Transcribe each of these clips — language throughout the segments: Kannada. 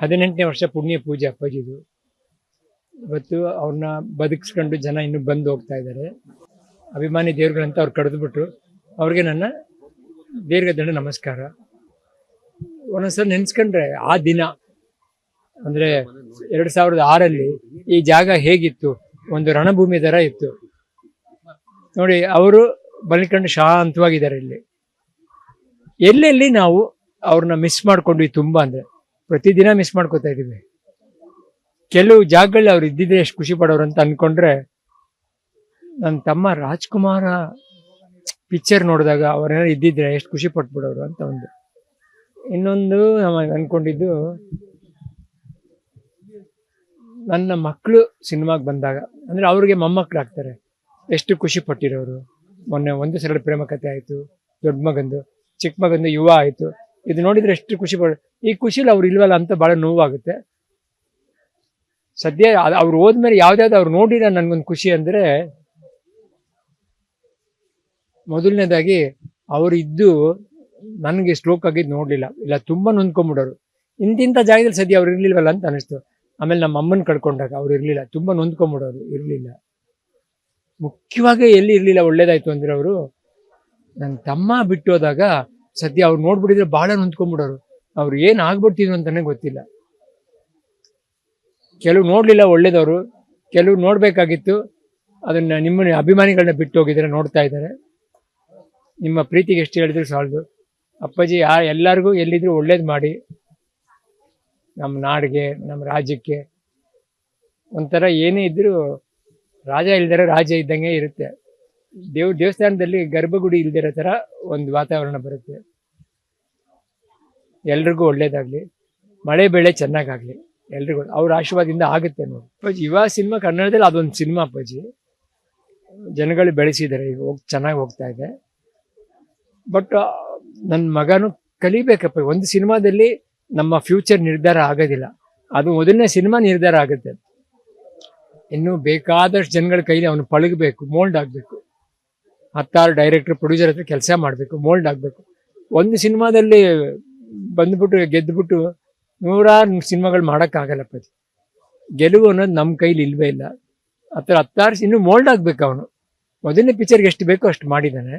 ಹದಿನೆಂಟನೇ ವರ್ಷ ಪುಣ್ಯ ಪೂಜೆ ಅಪ್ಪಾಜಿದು. ಇವತ್ತು ಅವ್ರನ್ನ ಬದುಕಿಸ್ಕೊಂಡು ಜನ ಇನ್ನು ಬಂದು ಹೋಗ್ತಾ ಇದ್ದಾರೆ. ಅಭಿಮಾನಿ ದೇವ್ರುಗಳಂತ ಅವ್ರು ಕಡಿದ್ಬಿಟ್ರು. ಅವ್ರಿಗೆ ನನ್ನ ದೀರ್ಘದಂಡ ನಮಸ್ಕಾರ. ಒಂದೊಂದ್ಸಲ ನೆನ್ಸ್ಕೊಂಡ್ರೆ ಆ ದಿನ, ಅಂದ್ರೆ ಎರಡು ಸಾವಿರದ ಆರಲ್ಲಿ ಈ ಜಾಗ ಹೇಗಿತ್ತು? ಒಂದು ರಣಭೂಮಿ ಥರ ಇತ್ತು. ನೋಡಿ, ಅವರು ಬಲಿಕಂಡು ಶಾಂತವಾಗಿದ್ದಾರೆ ಇಲ್ಲಿ. ಎಲ್ಲೆಲ್ಲಿ ನಾವು ಅವ್ರನ್ನ ಮಿಸ್ ಮಾಡ್ಕೊಂಡ್ವಿ ತುಂಬಾ ಅಂದ್ರೆ ಪ್ರತಿದಿನ ಮಿಸ್ ಮಾಡ್ಕೋತಾ ಇದೀವಿ ಕೆಲವು ಜಾಗಗಳಲ್ಲಿ ಅವ್ರು ಇದ್ದಿದ್ರೆ ಎಷ್ಟು ಖುಷಿ ಪಡೋರು ಅಂತ ಅನ್ಕೊಂಡ್ರೆ ನನ್ನ ತಮ್ಮ ರಾಜ್ಕುಮಾರ ಪಿಕ್ಚರ್ ನೋಡಿದಾಗ ಅವ್ರೇನಾದ್ರು ಇದ್ದಿದ್ರೆ ಎಷ್ಟು ಖುಷಿ ಪಟ್ಬಿಡೋರು ಅಂತ ಒಂದು. ಇನ್ನೊಂದು ನಾವು ಅನ್ಕೊಂಡಿದ್ದು ನನ್ನ ಮಕ್ಕಳು ಸಿನಿಮಾಗೆ ಬಂದಾಗ, ಅಂದ್ರೆ ಅವ್ರಿಗೆ ಮೊಮ್ಮಕ್ಕಳಾಗ್ತಾರೆ ಎಷ್ಟು ಖುಷಿ ಪಟ್ಟಿರೋರು. ಮೊನ್ನೆ ಒಂದು ಸರಳ ಪ್ರೇಮ ಕಥೆ ಆಯ್ತು, ದೊಡ್ಡ ಮಗಂದು, ಚಿಕ್ಕ ಮಗಂದು ಯುವ ಆಯ್ತು. ಇದು ನೋಡಿದ್ರೆ ಎಷ್ಟು ಖುಷಿ ಪಡ ಈ ಖುಷಿಲಿ ಅವ್ರು ಇಲ್ವಲ್ಲ ಅಂತ ಬಹಳ ನೋವಾಗುತ್ತೆ. ಸದ್ಯ ಅವ್ರು ಹೋದ್ಮೇಲೆ ಯಾವ್ದಾವ್ದು ಅವ್ರು ನೋಡಿದ ನನ್ಗೊಂದು ಖುಷಿ ಅಂದ್ರೆ ಮೊದಲನೇದಾಗಿ ಅವ್ರು ಇದ್ದು ನನಗೆ ಸ್ಟ್ರೋಕ್ ಆಗಿದ್ದು ನೋಡ್ಲಿಲ್ಲ. ಇಲ್ಲ, ತುಂಬಾ ನೊಂದ್ಕೊಂಡ್ಬಿಡೋರು ಇಂತಿಂಥ ಜಾಗದಲ್ಲಿ ಸದ್ಯ ಅವ್ರು ಇರ್ಲಿಲ್ವಲ್ಲ ಅಂತ ಅನಿಸ್ತು. ಆಮೇಲೆ ನಮ್ಮ ಅಮ್ಮನ ಕಳ್ಕೊಂಡಾಗ ಅವ್ರು ಇರ್ಲಿಲ್ಲ. ತುಂಬಾ ನೊಂದ್ಕೊಂಡ್ಬಿಡೋರು ಇರ್ಲಿಲ್ಲ. ಮುಖ್ಯವಾಗಿ ಎಲ್ಲಿ ಇರ್ಲಿಲ್ಲ ಒಳ್ಳೇದಾಯ್ತು ಅಂದ್ರೆ ಅವರು ನನ್ನ ತಮ್ಮ ಬಿಟ್ಟು ಹೋದಾಗ ಸದ್ಯ ಅವ್ರು ನೋಡ್ಬಿಟ್ಟಿದ್ರೆ ಬಹಳ ನೊಂದ್ಕೊಂಡ್ಬಿಡೋರು ಅವ್ರು ಏನ್ ಆಗ್ಬಿಡ್ತಿದ್ರು ಅಂತಾನೆ ಗೊತ್ತಿಲ್ಲ. ಕೆಲವು ನೋಡ್ಲಿಲ್ಲ ಒಳ್ಳೇದವರು. ಕೆಲವು ನೋಡ್ಬೇಕಾಗಿತ್ತು. ಅದನ್ನ ನಿಮ್ಮ ಅಭಿಮಾನಿಗಳನ್ನ ಬಿಟ್ಟು ಹೋಗಿದ್ರೆ ನೋಡ್ತಾ ಇದ್ದಾರೆ. ನಿಮ್ಮ ಪ್ರೀತಿಗೆ ಎಷ್ಟು ಹೇಳಿದ್ರು ಸಾಲದು. ಅಪ್ಪಾಜಿ ಯಾ ಎಲ್ಲರಿಗೂ ಎಲ್ಲಿದ್ರು ಒಳ್ಳೇದು ಮಾಡಿ. ನಮ್ಮ ನಾಡಿಗೆ ನಮ್ಮ ರಾಜ್ಯಕ್ಕೆ. ಒಂಥರ ಏನೇ ಇದ್ರೂ ರಾಜ ಇಲ್ದರೆ ರಾಜ ಇದ್ದಂಗೆ ಇರುತ್ತೆ. ದೇವ್, ದೇವಸ್ಥಾನದಲ್ಲಿ ಗರ್ಭಗುಡಿ ಇಲ್ದಿರೋ ಥರ ಒಂದು ವಾತಾವರಣ ಬರುತ್ತೆ. ಎಲ್ರಿಗೂ ಒಳ್ಳೇದಾಗ್ಲಿ. ಮಳೆ ಬೆಳೆ ಚೆನ್ನಾಗಾಗ್ಲಿ. ಎಲ್ರಿಗೂ ಅವ್ರ ಆಶೀರ್ವಾದದಿಂದ ಆಗುತ್ತೆ ನೋಡಿ ಅಪ್ಪಾಜಿ ಇವಾಗ ಸಿನಿಮಾ ಕನ್ನಡದಲ್ಲಿ ಅದೊಂದು ಸಿನಿಮಾ ಅಪ್ಪಾಜಿ. ಜನಗಳು ಬೆಳೆಸಿದ್ದಾರೆ, ಈಗ ಹೋಗಿ, ಚೆನ್ನಾಗಿ ಹೋಗ್ತಾ ಇದೆ. ಬಟ್ ನನ್ನ ಮಗನು ಕಲಿಬೇಕಪ್ಪ. ಒಂದು ಸಿನಿಮಾದಲ್ಲಿ ನಮ್ಮ ಫ್ಯೂಚರ್ ನಿರ್ಧಾರ ಆಗೋದಿಲ್ಲ. ಅದು ಮೊದಲನೇ ಸಿನಿಮಾ ನಿರ್ಧಾರ ಆಗುತ್ತೆ. ಇನ್ನು ಬೇಕಾದಷ್ಟು ಜನಗಳ ಕೈಲಿ ಅವನು ಪಳಗಬೇಕು, ಮೋಲ್ಡ್ ಆಗಬೇಕು. ಹತ್ತಾರು ಡೈರೆಕ್ಟರ್ ಪ್ರೊಡ್ಯೂಸರ್ ಹತ್ರ ಕೆಲಸ ಮಾಡಬೇಕು ಮೋಲ್ಡ್ ಆಗಬೇಕು. ಒಂದು ಸಿನಿಮಾದಲ್ಲಿ ಬಂದ್ಬಿಟ್ಟು ಗೆದ್ದುಬಿಟ್ಟು ನೂರಾರು ಸಿನಿಮಾಗಳು ಮಾಡೋಕ್ಕಾಗಲ್ಲ ಪ್ರತಿ ಗೆಲುವು ಅನ್ನೋದು ನಮ್ಮ ಕೈಲಿ ಇಲ್ವೇ ಇಲ್ಲ. ಹತ್ರ ಹತ್ತಾರು ಇನ್ನು ಮೋಲ್ಡ್ ಆಗಬೇಕು ಅವನು. ಮೊದಲನೇ ಪಿಕ್ಚರ್ಗೆ ಎಷ್ಟು ಬೇಕೋ ಅಷ್ಟು ಮಾಡಿದ್ದಾನೆ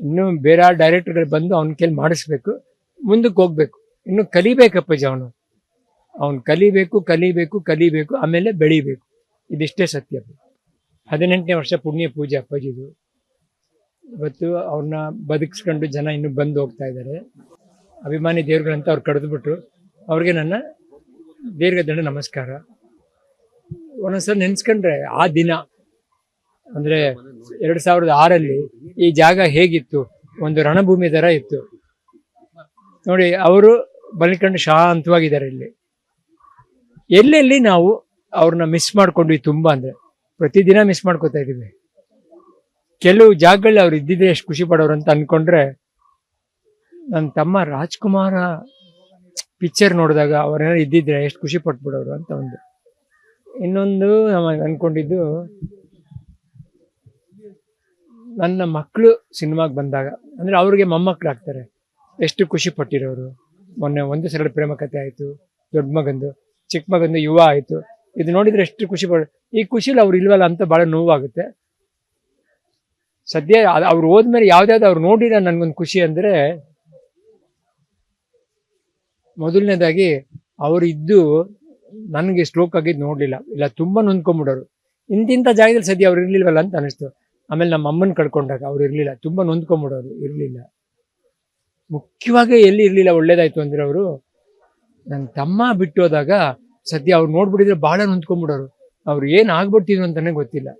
ಇನ್ನೂ ಬೇರೆ ಡೈರೆಕ್ಟರ್ಗಳು ಬಂದು ಅವನ ಕೈಲಿ ಮಾಡಿಸ್ಬೇಕು. ಮುಂದಕ್ಕೆ ಹೋಗ್ಬೇಕು. ಇನ್ನು ಕಲಿಬೇಕಪ್ಪಾಜಿ ಅವನು. ಅವನು ಕಲಿಬೇಕು ಕಲಿಬೇಕು ಕಲಿಬೇಕು, ಆಮೇಲೆ ಬೆಳಿಬೇಕು. ಇದಿಷ್ಟೇ ಸತ್ಯ. ಹದಿನೆಂಟನೇ ವರ್ಷ ಪುಣ್ಯ ಪೂಜೆ ಅಪ್ಪಾಜಿದು. ಇವತ್ತು ಅವ್ರನ್ನ ಬದುಕಿಸ್ಕೊಂಡು ಜನ ಇನ್ನೂ ಬಂದು ಹೋಗ್ತಾ ಇದ್ದಾರೆ. ಅಭಿಮಾನಿ ದೇವ್ರುಗಳಂತ ಅವ್ರು ಕಡಿದ್ಬಿಟ್ರು. ಅವ್ರಿಗೆ ನನ್ನ ದೀರ್ಘದಂಡ ನಮಸ್ಕಾರ. ಒಂದೊಂದ್ಸಲ ನೆನ್ಸ್ಕೊಂಡ್ರೆ ಆ ದಿನ, ಅಂದ್ರೆ ಎರಡು ಸಾವಿರದ ಆರಲ್ಲಿ ಈ ಜಾಗ ಹೇಗಿತ್ತು? ಒಂದು ರಣಭೂಮಿ ಥರ ಇತ್ತು. ನೋಡಿ, ಅವರು ಬಲಿಕಂಡು ಶಾಂತವಾಗಿದ್ದಾರೆ ಇಲ್ಲಿ. ಎಲ್ಲೆಲ್ಲಿ ನಾವು ಅವ್ರನ್ನ ಮಿಸ್ ಮಾಡ್ಕೊಂಡ್ವಿ ತುಂಬಾ ಅಂದ್ರೆ, ಪ್ರತಿದಿನ ಮಿಸ್ ಮಾಡ್ಕೋತಾ ಇದೀವಿ ಕೆಲವು ಜಾಗಗಳಲ್ಲಿ ಅವ್ರು ಇದ್ದಿದ್ರೆ ಎಷ್ಟು ಖುಷಿ ಪಡೋರು ಅಂತ ಅನ್ಕೊಂಡ್ರೆ ನನ್ನ ತಮ್ಮ ರಾಜ್ಕುಮಾರ ಪಿಕ್ಚರ್ ನೋಡಿದಾಗ ಅವ್ರೇನಾದ್ರು ಇದ್ದಿದ್ರೆ ಎಷ್ಟು ಖುಷಿ ಪಟ್ಬಿಡೋರು ಅಂತ ಒಂದು. ಇನ್ನೊಂದು ನಮಗೆ ಅನ್ಕೊಂಡಿದ್ದು ನನ್ನ ಮಕ್ಕಳು ಸಿನಿಮಾಗೆ ಬಂದಾಗ, ಅಂದ್ರೆ ಅವ್ರಿಗೆ ಮೊಮ್ಮಕ್ಕಳಾಗ್ತಾರೆ ಎಷ್ಟು ಖುಷಿ ಪಟ್ಟಿರೋರು. ಮೊನ್ನೆ ಒಂದು ಸರಳ ಪ್ರೇಮ ಕಥೆ ಆಯಿತು, ದೊಡ್ಡ ಮಗಂದು, ಚಿಕ್ಕ ಮಗಂದು ಯುವ ಆಯಿತು. ಇದು ನೋಡಿದ್ರೆ ಎಷ್ಟು ಖುಷಿ ಪಡ, ಈ ಖುಷಿಲಿ ಅವ್ರು ಇಲ್ವಲ್ಲ ಅಂತ ಬಹಳ ನೋವಾಗುತ್ತೆ. ಸದ್ಯ ಅವ್ರು ಹೋದ್ಮೇಲೆ ಯಾವ್ದಾವ್ದು ಅವ್ರು ನೋಡಿದ ನನ್ಗೊಂದು ಖುಷಿ ಅಂದ್ರೆ ಮೊದಲನೇದಾಗಿ ಅವ್ರು ಇದ್ದು ನನಗೆ ಸ್ಟ್ರೋಕ್ ಆಗಿದ್ದು ನೋಡ್ಲಿಲ್ಲ. ಇಲ್ಲ, ತುಂಬಾ ನೊಂದ್ಕೊಂಡ್ಬಿಡೋರು ಇಂತಿಂಥ ಜಾಗದಲ್ಲಿ ಸದ್ಯ ಅವ್ರು ಇರ್ಲಿಲ್ವಲ್ಲ ಅಂತ ಅನಿಸ್ತು. ಆಮೇಲೆ ನಮ್ಮ ಅಮ್ಮನ ಕಳ್ಕೊಂಡಾಗ ಅವ್ರು ಇರ್ಲಿಲ್ಲ. ತುಂಬಾ ನೊಂದ್ಕೊಂಡ್ಬಿಡೋರು ಇರ್ಲಿಲ್ಲ. ಮುಖ್ಯವಾಗಿ ಎಲ್ಲಿ ಇರ್ಲಿಲ್ಲ, ಒಳ್ಳೇದಾಯ್ತು ಅಂದ್ರೆ ಅವರು ನನ್ನ ತಮ್ಮ ಬಿಟ್ಟು ಹೋದಾಗ ಸದ್ಯ ಅವ್ರು ನೋಡ್ಬಿಟ್ಟಿದ್ರೆ ಬಹಳ ನೊಂದ್ಕೊಂಡ್ಬಿಡೋರು ಅವ್ರು ಏನ್ ಆಗ್ಬಿಡ್ತಿದ್ರು ಅಂತಾನೆ ಗೊತ್ತಿಲ್ಲ.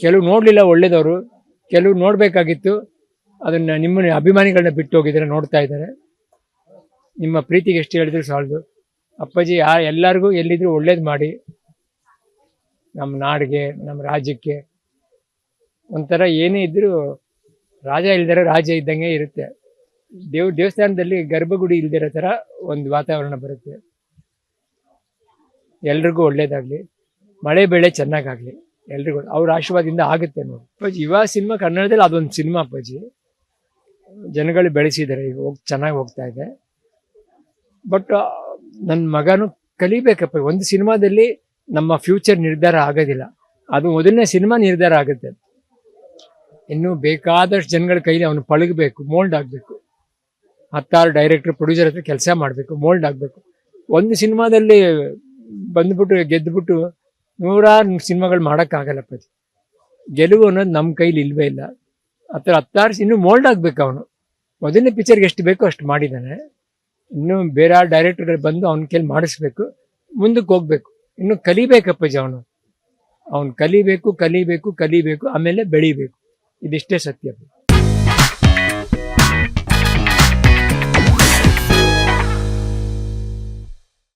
ಕೆಲವು ನೋಡಲಿಲ್ಲ ಒಳ್ಳೆಯದವರು ಕೆಲವು ನೋಡಬೇಕಾಗಿತ್ತು. ಅದನ್ನು ನಿಮ್ಮ ಅಭಿಮಾನಿಗಳನ್ನ ಬಿಟ್ಟು ಹೋಗಿದ್ದಾರೆ, ನೋಡ್ತಾ ಇದ್ದಾರೆ. ನಿಮ್ಮ ಪ್ರೀತಿಗೆ ಎಷ್ಟು ಹೇಳಿದ್ರು ಸಾಲದು. ಅಪ್ಪಾಜಿ, ಆ ಎಲ್ಲರಿಗೂ ಎಲ್ಲಿದ್ರು ಒಳ್ಳೇದು ಮಾಡಿ. ನಮ್ಮ ನಾಡಿಗೆ, ನಮ್ಮ ರಾಜ್ಯಕ್ಕೆ. ಒಂಥರ ಏನೇ ಇದ್ದರೂ ರಾಜ ಇಲ್ದಿರೋ ರಾಜ ಇದ್ದಂಗೆ ಇರುತ್ತೆ. ದೇವ್, ದೇವಸ್ಥಾನದಲ್ಲಿ ಗರ್ಭಗುಡಿ ಇಲ್ದಿರೋ ಥರ ಒಂದು ವಾತಾವರಣ ಬರುತ್ತೆ. ಎಲ್ರಿಗೂ ಒಳ್ಳೇದಾಗ್ಲಿ. ಮಳೆ, ಬೆಳೆ ಚೆನ್ನಾಗಾಗ್ಲಿ. ಎಲ್ರಿಗೂ, ಅವ್ರ ಆಶೀರ್ವಾದದಿಂದ ಆಗುತ್ತೆ ನೋಡಿ. ಅಪ್ಪಾಜಿ, ಯುವ ಸಿನಿಮಾ ಕನ್ನಡದಲ್ಲಿ ಅದೊಂದು ಸಿನಿಮಾ ಅಪ್ಪಾಜಿ. ಜನಗಳು ಬೆಳೆಸಿದ್ದಾರೆ, ಈಗ ಹೋಗಿ, ಚೆನ್ನಾಗಿ ಹೋಗ್ತಾ ಇದೆ. ಬಟ್ ನನ್ನ ಮಗನು ಕಲಿಬೇಕಪ್ಪ ಒಂದು ಸಿನಿಮಾದಲ್ಲಿ ನಮ್ಮ ಫ್ಯೂಚರ್ ನಿರ್ಧಾರ ಆಗೋದಿಲ್ಲ. ಅದು ಮೊದಲನೇ ಸಿನಿಮಾ ನಿರ್ಧಾರ ಆಗುತ್ತೆ. ಇನ್ನು ಬೇಕಾದಷ್ಟು ಜನಗಳ ಕೈಲಿ ಅವನು ಪಳಗಬೇಕು, ಮೋಲ್ಡ್ ಆಗಬೇಕು. ಹತ್ತಾರು ಡೈರೆಕ್ಟರ್, ಪ್ರೊಡ್ಯೂಸರ್ ಹತ್ರ ಕೆಲಸ ಮಾಡಬೇಕು, ಮೋಲ್ಡ್ ಆಗಬೇಕು. ಒಂದು ಸಿನಿಮಾದಲ್ಲಿ ಬಂದ್ಬಿಟ್ಟು ಗೆದ್ದುಬಿಟ್ಟು ನೂರಾರು ಸಿನಿಮಾಗಳು ಮಾಡೋಕ್ಕಾಗಲ್ಲಪ್ಪ ಪ್ರತಿ. ಗೆಲುವು ಅನ್ನೋದು ನಮ್ಮ ಕೈಲಿ ಇಲ್ವೇ ಇಲ್ಲ. ಹತ್ರ ಹತ್ತಾರು ಇನ್ನೂ ಮೋಲ್ಡ್ ಆಗಬೇಕು ಅವನು. ಮೊದಲನೇ ಪಿಕ್ಚರ್ಗೆ ಎಷ್ಟು ಬೇಕೋ ಅಷ್ಟು ಮಾಡಿದ್ದಾನೆ ಇನ್ನು ಬೇರೆ ಡೈರೆಕ್ಟರ್ಗಳು ಬಂದು ಅವನ ಕೈಲಿ ಮಾಡಿಸ್ಬೇಕು. ಮುಂದಕ್ಕೆ ಹೋಗ್ಬೇಕು. ಇನ್ನು ಕಲಿಬೇಕಪ್ಪಾಜಿ ಅವನು. ಅವನು ಕಲಿಬೇಕು ಕಲಿಬೇಕು ಕಲಿಬೇಕು, ಆಮೇಲೆ ಬೆಳಿಬೇಕು. ಇದಿಷ್ಟೇ ಸತ್ಯ.